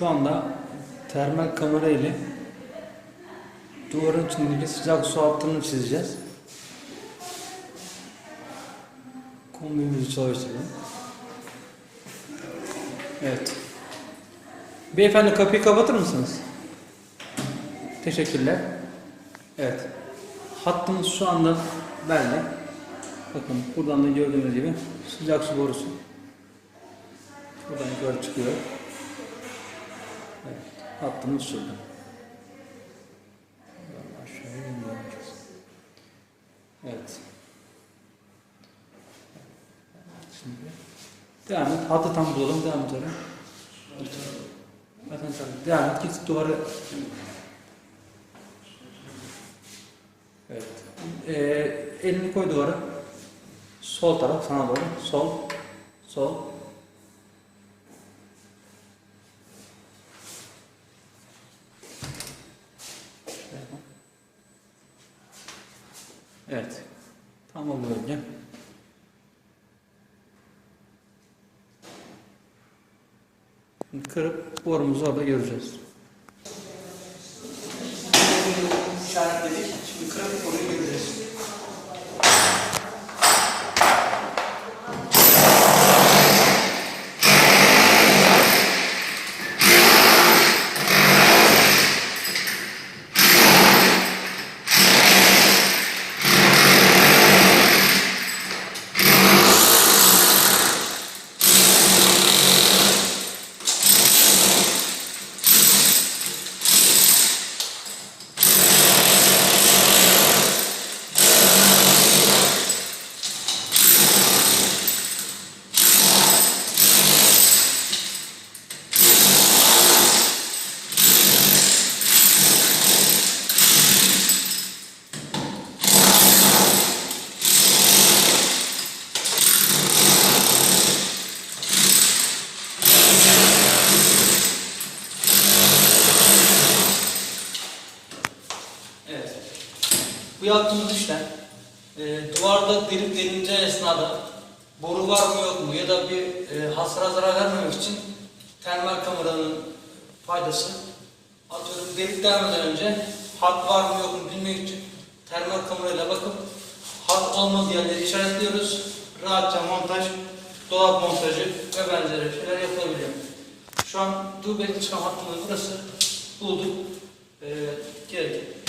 Şu anda termal kamera ile duvarın içindeki sıcak su hattını çizeceğiz. Kombimizi çalıştıralım. Evet. Beyefendi kapıyı kapatır mısınız? Teşekkürler. Evet. Hattımız şu anda belli. Bakın buradan da gördüğünüz gibi sıcak su borusu. Buradan yukarı çıkıyor. Evet. Hattımız şurada. Aşağıya indireceğiz. Evet. Şimdi devam et. Hattı tam bulalım. Devam et oraya. Zaten sen devam et. Git duvarı Evet. Ee, elini koy duvara. Sol taraf sana doğru. Sol. Sol. Evet. Tam o bölge. Şimdi Kırıp borumuzu orada göreceğiz. Şimdi kırıp boruyu göreceğiz. Evet. Bu yaptığımız işlem e, duvarda delik delince esnada boru var mı yok mu ya da bir e, hasara zarar vermemek için termal kameranın faydası atıyorum delik delmeden önce hat var mı yok mu bilmek için termal kamerayla bakıp hat olmadığı yerleri işaretliyoruz. Rahatça montaj, dolap montajı ve benzeri şeyler yapılabiliyor. Şu an dublekli çıkan hattımız burası. Bulduk. E, gerek